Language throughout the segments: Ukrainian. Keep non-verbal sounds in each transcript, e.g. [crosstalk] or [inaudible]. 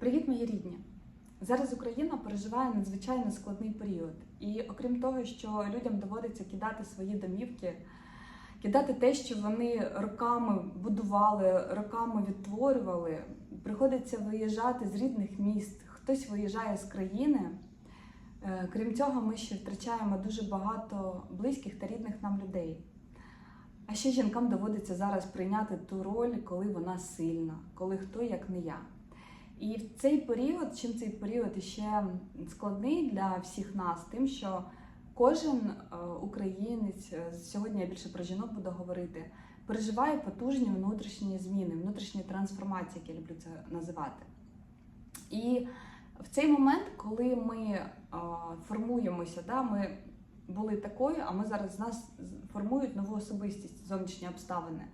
Привіт, мої рідні! Зараз Україна переживає надзвичайно складний період. І окрім того, що людям доводиться кидати свої домівки, кидати те, що вони роками будували, роками відтворювали, приходиться виїжджати з рідних міст, хтось виїжджає з країни. Е, Крім цього, ми ще втрачаємо дуже багато близьких та рідних нам людей. А ще жінкам доводиться зараз прийняти ту роль, коли вона сильна, коли хто як не я. І в цей період, чим цей період ще складний для всіх нас, тим, що кожен е, українець, е, сьогодні я більше про жінок буду говорити, переживає потужні внутрішні зміни, внутрішні трансформації, як я люблю це називати. І в цей момент, коли ми е, формуємося, да, ми були такою, а ми зараз з нас формують нову особистість, зовнішні обставини.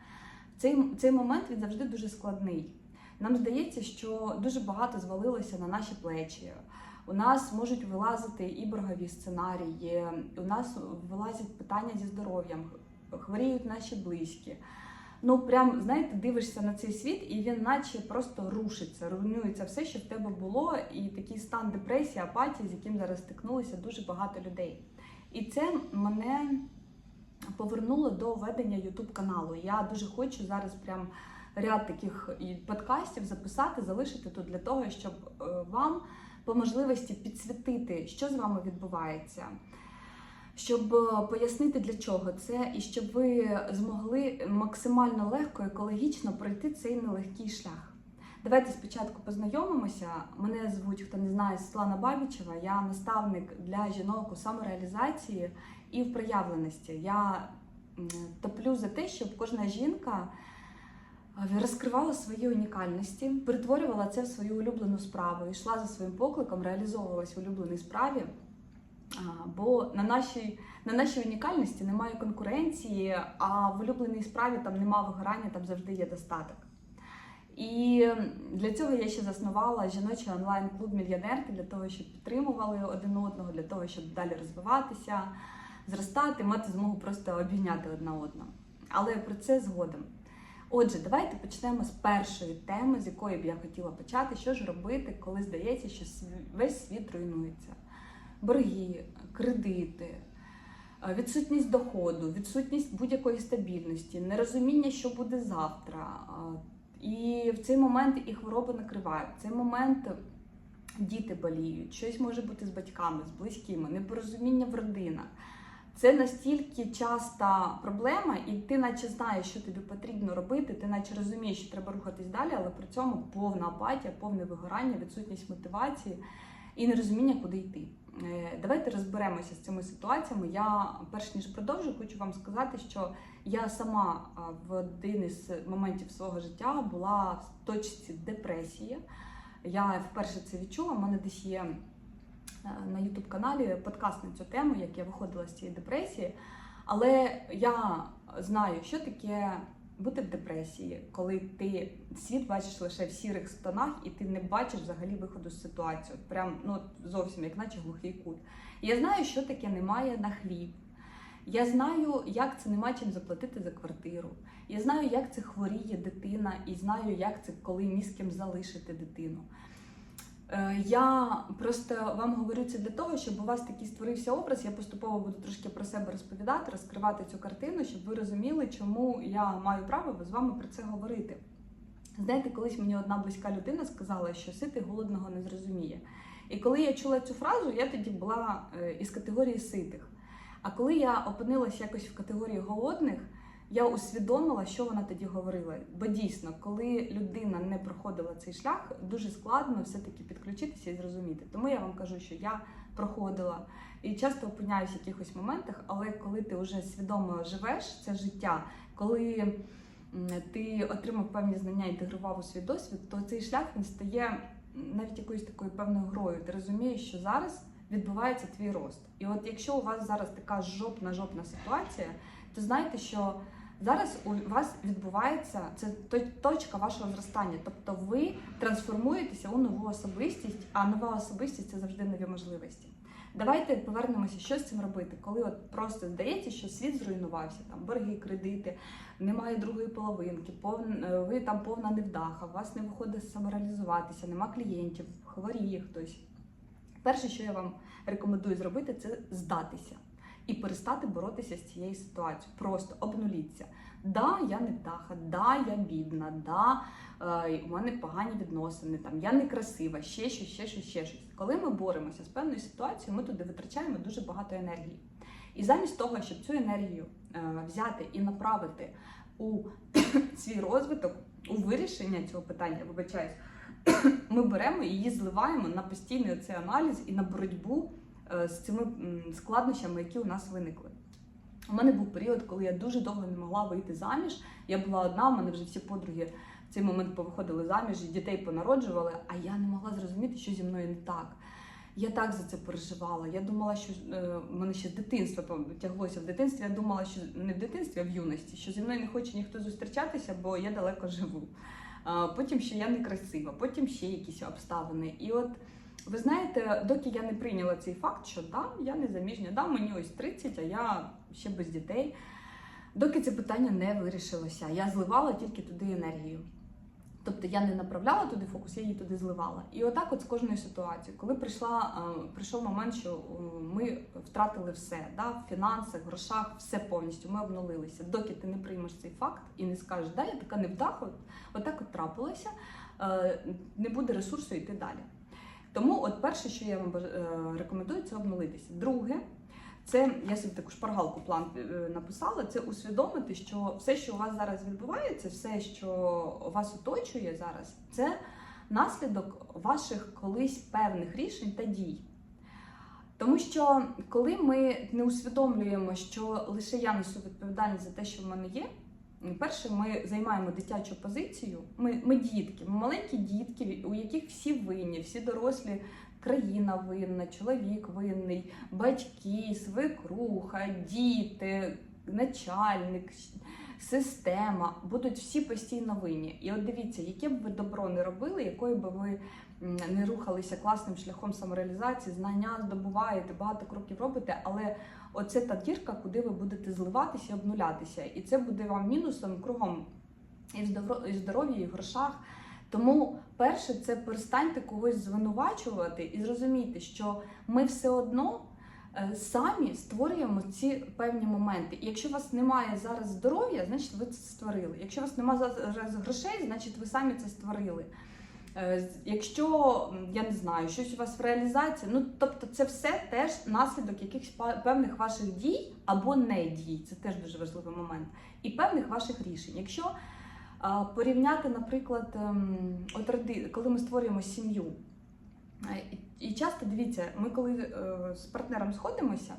Цей, цей момент він завжди дуже складний. Нам здається, що дуже багато звалилося на наші плечі. У нас можуть вилазити і боргові сценарії, у нас вилазять питання зі здоров'ям, хворіють наші близькі. Ну, прям, знаєте, дивишся на цей світ, і він наче просто рушиться, руйнується все, що в тебе було, і такий стан депресії, апатії, з яким зараз стикнулися дуже багато людей. І це мене повернуло до ведення YouTube каналу. Я дуже хочу зараз прям ряд таких подкастів записати, залишити тут для того, щоб е, вам по можливості підсвітити, що з вами відбувається. Щоб е, пояснити для чого це, і щоб ви змогли максимально легко, екологічно пройти цей нелегкий шлях. Давайте спочатку познайомимося. Мене звуть, хто не знає, Світлана Бабічева. Я наставник для жінок у самореалізації і в проявленості. Я топлю за те, щоб кожна жінка розкривала свої унікальності, перетворювала це в свою улюблену справу, йшла за своїм покликом, реалізовувалась в улюбленій справі. Бо на нашій, на нашій унікальності немає конкуренції, а в улюбленій справі там немає вигорання, там завжди є достаток. І для цього я ще заснувала жіночий онлайн-клуб мільйонерки для того, щоб підтримували один одного, для того, щоб далі розвиватися, зростати, мати змогу просто обійняти одна одну. Але про це згодом. Отже, давайте почнемо з першої теми, з якої б я хотіла почати. Що ж робити, коли здається, що весь світ руйнується? Борги, кредити, е, відсутність доходу, відсутність будь-якої стабільності, нерозуміння, що буде завтра. е, І в цей момент і хвороби накривають. В цей момент діти боліють, щось може бути з батьками, з близькими, непорозуміння в родинах. Це настільки часта проблема, і ти наче знаєш, що тобі потрібно робити, ти наче розумієш, що треба рухатись далі, але при цьому повна апатія, повне вигорання, відсутність мотивації і нерозуміння, куди йти. Е, Давайте розберемося з цими ситуаціями. Я перш ніж продовжу, хочу вам сказати, що я сама в один із моментів свого життя була в точці депресії. Я вперше це відчула. У мене десь є е, на youtube каналі подкаст на цю тему, як я виходила з цієї депресії. Але я знаю, що таке бути в депресії, коли ти світ бачиш лише в сірих тонах, і ти не бачиш взагалі виходу з ситуації. Прям ну зовсім як наче глухий кут. Я знаю, що таке немає на хліб. Я знаю, як це нема чим заплатити за квартиру. Я знаю, як це хворіє дитина, і знаю, як це коли ні з ким залишити дитину. Е, Я просто вам говорю це для того, щоб у вас такий створився образ. Я поступово буду трошки про себе розповідати, розкривати цю картину, щоб ви розуміли, чому я маю право з вами про це говорити. Знаєте, колись мені одна близька людина сказала, що ситий голодного не зрозуміє. І коли я чула цю фразу, я тоді була е, із категорії ситих. А коли я опинилася якось в категорії голодних, я усвідомила, що вона тоді говорила. Бо дійсно, коли людина не проходила цей шлях, дуже складно все-таки підключитися і зрозуміти. Тому я вам кажу, що я проходила і часто опиняюся в якихось моментах, але коли ти вже свідомо живеш це життя, коли ти отримав певні знання, інтегрував у свій досвід, то цей шлях він стає навіть якоюсь такою певною грою. Ти розумієш, що зараз відбувається твій рост. І от якщо у вас зараз така жопна-жопна ситуація, то знайте, що зараз у вас відбувається це точка вашого зростання. Тобто ви трансформуєтеся у нову особистість, а нова особистість це завжди нові можливості. Давайте повернемося, що з цим робити, коли от просто здається, що світ зруйнувався, там борги, кредити, немає другої половинки, повн... е, ви там повна невдаха, у вас не виходить самореалізуватися, нема клієнтів, хворіє хтось. Перше, що я вам рекомендую зробити, це здатися і перестати боротися з цією ситуацією. Просто обнуліться. Да, я не птаха, да, я бідна, да, е, у мене погані відносини, там я не красива, ще щось, ще щось, ще щось. Коли ми боремося з певною ситуацією, ми туди витрачаємо дуже багато енергії. І замість того, щоб цю енергію е, взяти і направити у [coughs] свій розвиток, у вирішення цього питання, вибачаюсь, [coughs] ми беремо і її зливаємо на постійний цей аналіз і на боротьбу з цими складнощами, які у нас виникли. У мене був період, коли я дуже довго не могла вийти заміж. Я була одна, у мене вже всі подруги в цей момент повиходили заміж, і дітей понароджували, а я не могла зрозуміти, що зі мною не так. Я так за це переживала. Я думала, що е, мене ще з дитинства тяглося в дитинстві. Я думала, що не в дитинстві, а в юності, що зі мною не хоче ніхто зустрічатися, бо я далеко живу. А, потім що я некрасива, потім ще якісь обставини. І от ви знаєте, доки я не прийняла цей факт, що да, я не заміжня, да, мені ось 30, а я ще без дітей. Доки це питання не вирішилося, я зливала тільки туди енергію. Тобто я не направляла туди фокус, я її туди зливала. І отак, от з кожною ситуацією, коли прийшла, е, прийшов момент, що е, ми втратили все, да, в фінансах, грошах, все повністю, ми обнулилися. Доки ти не приймеш цей факт і не скажеш, да, я така невдаха, отак от трапилося, е, не буде ресурсу йти далі. Тому, от перше, що я вам е, рекомендую, це обнулитися. Друге, це я собі таку шпаргалку план е, написала. Це усвідомити, що все, що у вас зараз відбувається, все, що вас оточує зараз, це наслідок ваших колись певних рішень та дій. Тому що коли ми не усвідомлюємо, що лише я несу відповідальність за те, що в мене є. Перше, ми займаємо дитячу позицію. Ми, ми дітки, ми маленькі дітки, у яких всі винні, всі дорослі, країна винна, чоловік винний, батьки, свекруха, діти, начальник, система будуть всі постійно винні. І от дивіться, яке б ви добро не робили, якою би ви не рухалися класним шляхом самореалізації, знання здобуваєте, багато кроків робите, але оце та дірка, куди ви будете зливатися і обнулятися. І це буде вам мінусом кругом і в здоров'ї, і в грошах. Тому перше, це перестаньте когось звинувачувати і зрозумійте, що ми все одно е, самі створюємо ці певні моменти. І якщо у вас немає зараз здоров'я, значить ви це створили. Якщо у вас немає зараз грошей, значить ви самі це створили. Е, Якщо я не знаю, щось у вас в реалізації, ну тобто це все теж наслідок якихось певних ваших дій або не дій. Це теж дуже важливий момент, і певних ваших рішень. Якщо порівняти, наприклад, ем, от коли ми створюємо сім'ю, е, і, часто дивіться, ми коли е, з партнером сходимося,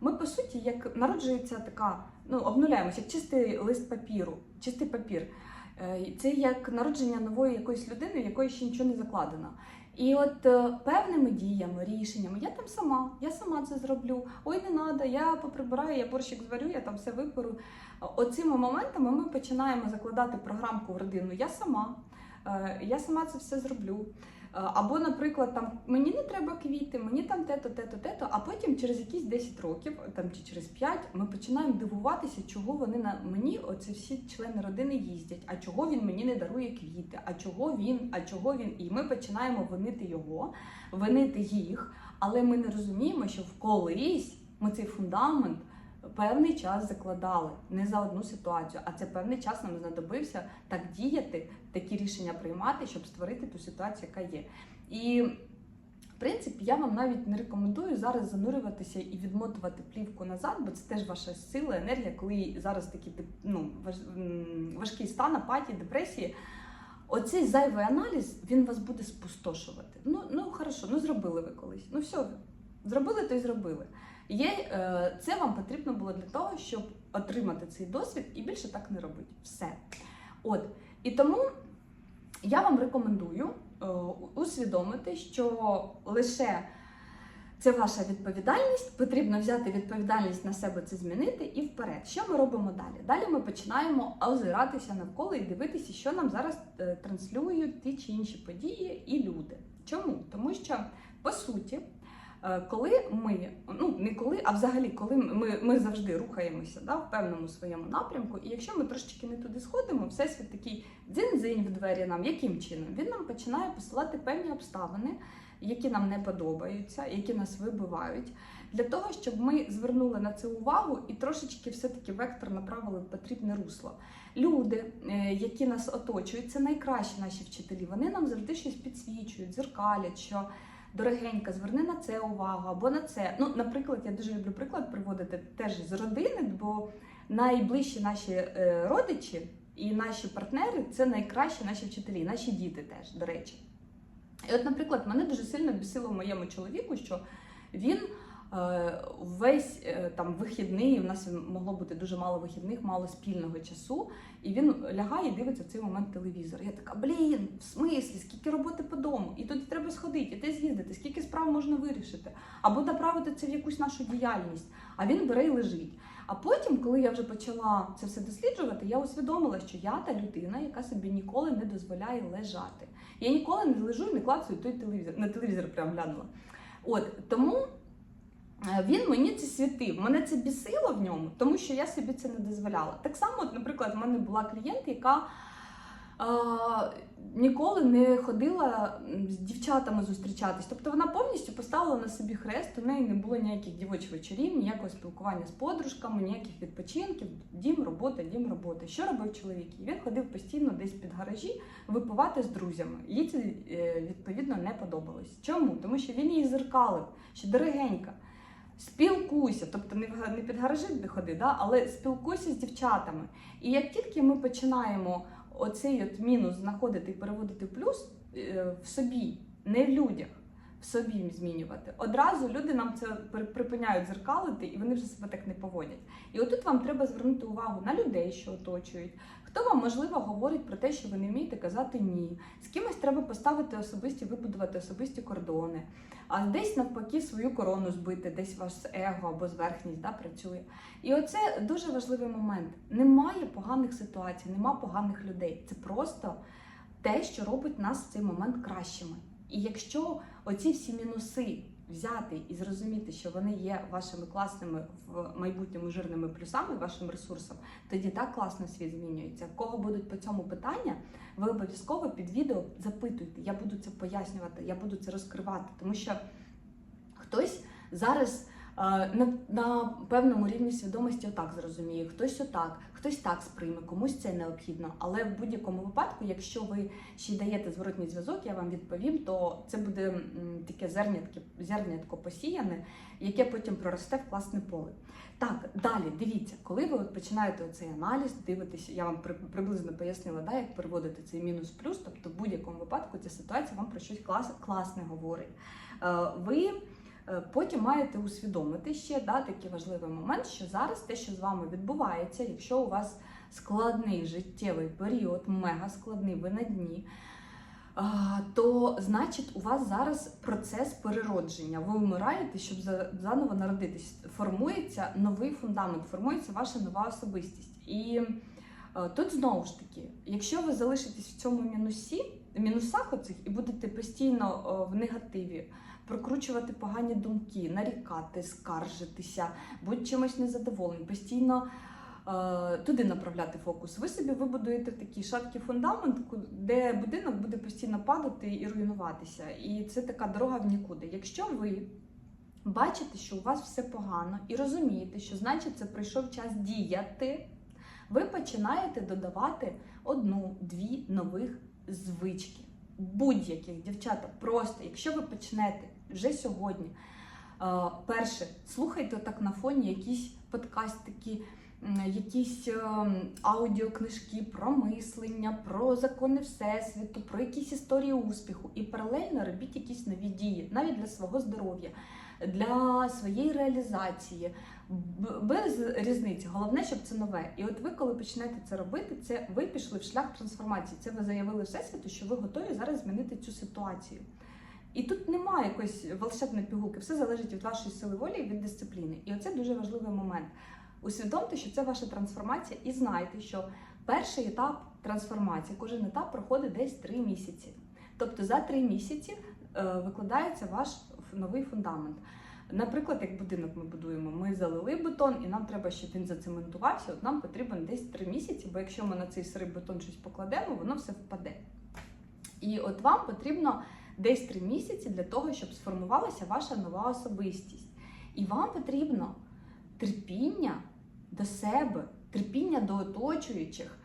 ми по суті, як народжується така, ну обнуляємося, як чистий лист папіру, чистий папір. Е, Це як народження нової якоїсь людини, в якої ще нічого не закладено. І от е, певними діями, рішеннями, я там сама, я сама це зроблю. Ой, не треба, я поприбираю, я борщик зварю, я там все виперу. Оцими моментами ми починаємо закладати програмку в родину. Я сама, е, я сама це все зроблю. Е, Або, наприклад, там мені не треба квіти, мені там те-то, те-то, те-то, а потім через якісь 10 років, там чи через 5, ми починаємо дивуватися, чого вони на мені, оці всі члени родини їздять, а чого він мені не дарує квіти, а чого він, а чого він. І ми починаємо винити його, винити їх, але ми не розуміємо, що в колись ми цей фундамент певний час закладали не за одну ситуацію, а це певний час нам знадобився так діяти, такі рішення приймати, щоб створити ту ситуацію, яка є. І в принципі, я вам навіть не рекомендую зараз занурюватися і відмотувати плівку назад, бо це теж ваша сила, енергія, коли зараз такий ну, важкий стан, апатії, депресії. Оцей зайвий аналіз він вас буде спустошувати. Ну, ну хорошо, ну зробили ви колись. Ну все, зробили, то й зробили. Є, е, це вам потрібно було для того, щоб отримати цей досвід і більше так не робити. Все. От. І тому я вам рекомендую е, усвідомити, що лише це ваша відповідальність, потрібно взяти відповідальність на себе це змінити і вперед. Що ми робимо далі? Далі ми починаємо озиратися навколо і дивитися, що нам зараз е, транслюють ті чи інші події і люди. Чому? Тому що по суті Коли ми, ну не коли, а взагалі, коли ми, ми завжди рухаємося да, в певному своєму напрямку, і якщо ми трошечки не туди сходимо, всесвіт такий дзинь-дзинь в двері нам, яким чином? Він нам починає посилати певні обставини, які нам не подобаються, які нас вибивають, для того, щоб ми звернули на це увагу і трошечки все-таки вектор направили в потрібне русло. Люди, е, які нас оточують, це найкращі наші вчителі. Вони нам завжди щось підсвічують, дзеркалять, що дорогенька, зверни на це увагу або на це. Ну, наприклад, я дуже люблю приклад приводити теж з родини, бо найближчі наші е, родичі і наші партнери це найкращі наші вчителі, наші діти теж, до речі. І от, наприклад, мене дуже сильно бісило моєму чоловіку, що він весь е, там вихідний, у нас могло бути дуже мало вихідних, мало спільного часу, і він лягає і дивиться в цей момент телевізор. Я така, блін, в смислі, скільки роботи по дому, і тут треба сходити, і те з'їздити, скільки справ можна вирішити, або направити це в якусь нашу діяльність. А він бере і лежить. А потім, коли я вже почала це все досліджувати, я усвідомила, що я та людина, яка собі ніколи не дозволяє лежати. Я ніколи не лежу і не клацаю той телевізор. На телевізор прям глянула. От тому е, він мені це світив. Мене це бісило в ньому, тому що я собі це не дозволяла. Так само, наприклад, в мене була клієнт, яка а, ніколи не ходила з дівчатами зустрічатись. Тобто вона повністю поставила на собі хрест, у неї не було ніяких дівочих вечорів, ніякого спілкування з подружками, ніяких відпочинків, дім, робота, дім, робота. Що робив чоловік? Він ходив постійно десь під гаражі випивати з друзями. Їй це е, відповідно не подобалось. Чому? Тому що він її зеркалив, що дорогенька. Спілкуйся, тобто не не під гаражі ходи, да? але спілкуйся з дівчатами. І як тільки ми починаємо оцей от мінус знаходити і переводити в плюс е, в собі, не в людях, в собі змінювати. Одразу люди нам це припиняють зеркалити, і вони вже себе так не поводять. І отут вам треба звернути увагу на людей, що оточують. Хто вам можливо говорить про те, що ви не вмієте казати ні? З кимось треба поставити особисті, вибудувати особисті кордони, а десь навпаки свою корону збити, десь ваш его або зверхність да, працює. І оце дуже важливий момент. Немає поганих ситуацій, нема поганих людей. Це просто те, що робить нас в цей момент кращими. І якщо оці всі мінуси взяти і зрозуміти, що вони є вашими класними в майбутньому жирними плюсами, вашим ресурсом, тоді так класно світ змінюється. В кого будуть по цьому питання, ви обов'язково під відео запитуйте. Я буду це пояснювати, я буду це розкривати, тому що хтось зараз. На, на певному рівні свідомості отак зрозуміє, хтось отак, хтось так сприйме, комусь це необхідно. Але в будь-якому випадку, якщо ви ще й даєте зворотній зв'язок, я вам відповім, то це буде таке зернятко, зернятко посіяне, яке потім проросте в класне поле. Так, далі дивіться, коли ви от починаєте цей аналіз, дивитеся, я вам приблизно пояснила, да, як переводити цей мінус-плюс, тобто в будь-якому випадку ця ситуація вам про щось клас, класне говорить. Е, Ви Потім маєте усвідомити ще да, такий важливий момент, що зараз те, що з вами відбувається, якщо у вас складний життєвий період, мега складний, ви на дні, то значить у вас зараз процес переродження. Ви вмираєте, щоб заново народитись. Формується новий фундамент, формується ваша нова особистість. І е, тут знову ж таки, якщо ви залишитесь в цьому мінусі, мінусах оцих і будете постійно е, в негативі прокручувати погані думки, нарікати, скаржитися, будь чимось незадоволений, постійно е, туди направляти фокус. Ви собі вибудуєте такий шаткий фундамент, де будинок буде постійно падати і руйнуватися. І це така дорога в нікуди. Якщо ви бачите, що у вас все погано, і розумієте, що значить це прийшов час діяти, ви починаєте додавати одну-дві нових звички. Будь-яких дівчата, просто якщо ви почнете вже сьогодні, е, перше, слухайте так на фоні якісь подкастики, якісь ем, аудіокнижки про мислення, про закони всесвіту, про якісь історії успіху, і паралельно робіть якісь нові дії, навіть для свого здоров'я, для своєї реалізації. Без різниці, головне, щоб це нове. І от ви, коли почнете це робити, це ви пішли в шлях трансформації. Це ви заявили всесвіту, що ви готові зараз змінити цю ситуацію. І тут немає якоїсь волшебної пігулки, все залежить від вашої сили волі і від дисципліни. І оце дуже важливий момент. Усвідомте, що це ваша трансформація, і знайте, що перший етап трансформації, кожен етап проходить десь 3 місяці. Тобто за 3 місяці е, викладається ваш новий фундамент. Наприклад, як будинок ми будуємо, ми залили бетон, і нам треба, щоб він зацементувався. От нам потрібен десь 3 місяці, бо якщо ми на цей сирий бетон щось покладемо, воно все впаде. І от вам потрібно десь 3 місяці для того, щоб сформувалася ваша нова особистість. І вам потрібно терпіння до себе, терпіння до оточуючих.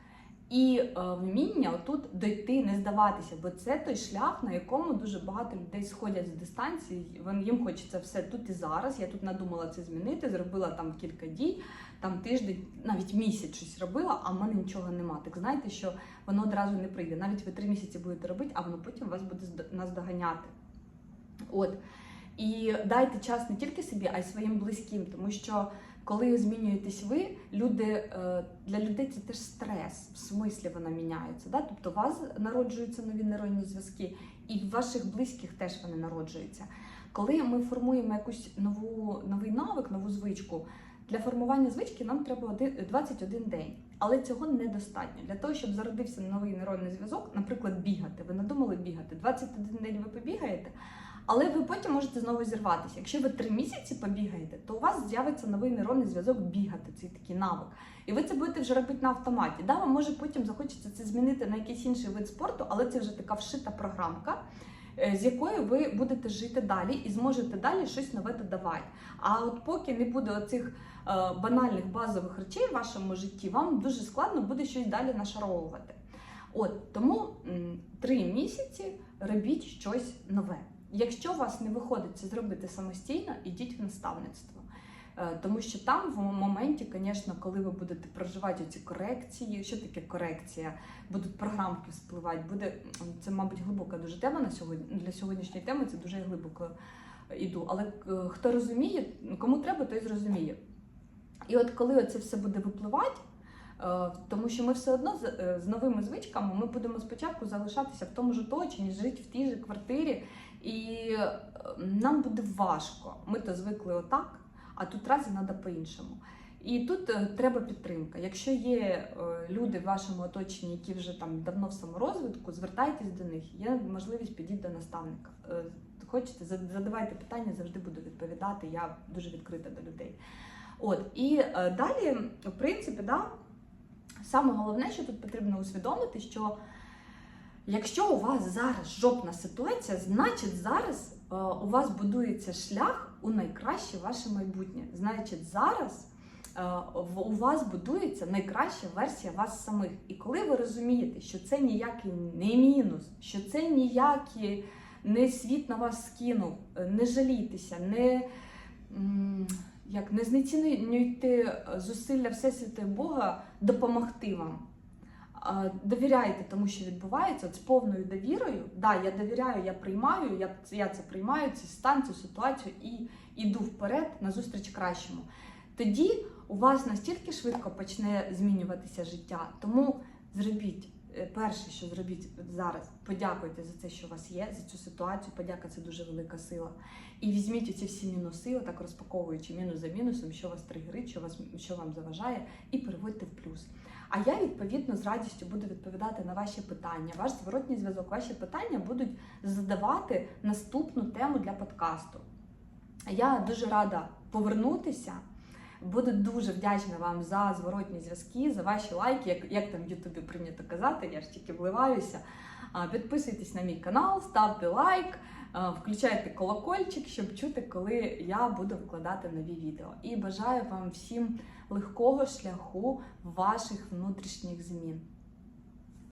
І е, вміння отут дойти, не здаватися, бо це той шлях, на якому дуже багато людей сходять з дистанції. Вон їм хочеться все тут і зараз. Я тут надумала це змінити, зробила там кілька дій, там тиждень, навіть місяць щось робила, а в мене нічого нема. Так знаєте, що воно одразу не прийде. Навіть ви три місяці будете робити, а воно потім вас буде наздоганяти. От. І дайте час не тільки собі, а й своїм близьким, тому що коли змінюєтесь ви, люди е, для людей це теж стрес, в смислі вона міняється. Да? Тобто у вас народжуються нові нейронні зв'язки, і в ваших близьких теж вони народжуються. Коли ми формуємо якусь нову новий навик, нову звичку, для формування звички нам треба один- 21 день. Але цього недостатньо. Для того, щоб зародився новий нейронний зв'язок, наприклад, бігати. Ви надумали бігати. 21 день ви побігаєте, але ви потім можете знову зірватися. Якщо ви 3 місяці побігаєте, то у вас з'явиться новий нейронний зв'язок бігати, цей такий навик. І ви це будете вже робити на автоматі. Да, вам може потім захочеться це змінити на якийсь інший вид спорту, але це вже така вшита програмка. Е, З якою ви будете жити далі і зможете далі щось нове додавати. А от поки не буде оцих е, банальних базових речей в вашому житті, вам дуже складно буде щось далі нашаровувати. От тому три місяці робіть щось нове. Якщо у вас не виходить це зробити самостійно, ідіть в наставництво. Е, Тому що там в моменті, звісно, коли ви будете проживати ці корекції, що таке корекція, будуть програмки спливати, буде це, мабуть, глибока дуже тема на сьогодні. Для сьогоднішньої теми це дуже глибоко іду. Але е, хто розуміє, кому треба, той зрозуміє. І от коли це все буде випливати, е, тому що ми все одно з, е, новими звичками ми будемо спочатку залишатися в тому ж оточенні, жити в тій же квартирі, і е, нам буде важко. Ми то звикли отак, а тут раз і треба по-іншому. І тут е, треба підтримка. Якщо є е, люди в вашому оточенні, які вже там давно в саморозвитку, звертайтесь до них. Є можливість підійти до наставника. Е, Хочете, задавайте питання, завжди буду відповідати. Я дуже відкрита до людей. От і далі, в принципі, да, саме головне, що тут потрібно усвідомити, що якщо у вас зараз жопна ситуація, значить зараз у вас будується шлях у найкраще ваше майбутнє. Значить, зараз е, у вас будується найкраща версія вас самих. І коли ви розумієте, що це ніякий не мінус, що це ніякий не світ на вас скинув, е, не жалійтеся, не. як не знецінюйте зусилля Всесвятої Бога допомогти вам. Довіряйте тому, що відбувається, з повною довірою. Да, я довіряю, я приймаю, я, я це приймаю, цей стан, цю ситуацію і йду вперед на зустріч кращому. Тоді у вас настільки швидко почне змінюватися життя. Тому зробіть е, перше, що зробіть зараз, подякуйте за це, що у вас є, за цю ситуацію. Подяка це дуже велика сила. І візьміть оці всі мінуси, отак розпаковуючи мінус за мінусом, що вас тригерить, що вас що вам заважає, і переводьте в плюс. А я відповідно з радістю буду відповідати на ваші питання. Ваш зворотній зв'язок, ваші питання будуть задавати наступну тему для подкасту. Я дуже рада повернутися. Буду дуже вдячна вам за зворотні зв'язки, за ваші лайки, як, як там в Ютубі прийнято казати, я ж тільки вливаюся. Підписуйтесь на мій канал, ставте лайк, включайте колокольчик, щоб чути, коли я буду вкладати нові відео. І бажаю вам всім легкого шляху ваших внутрішніх змін.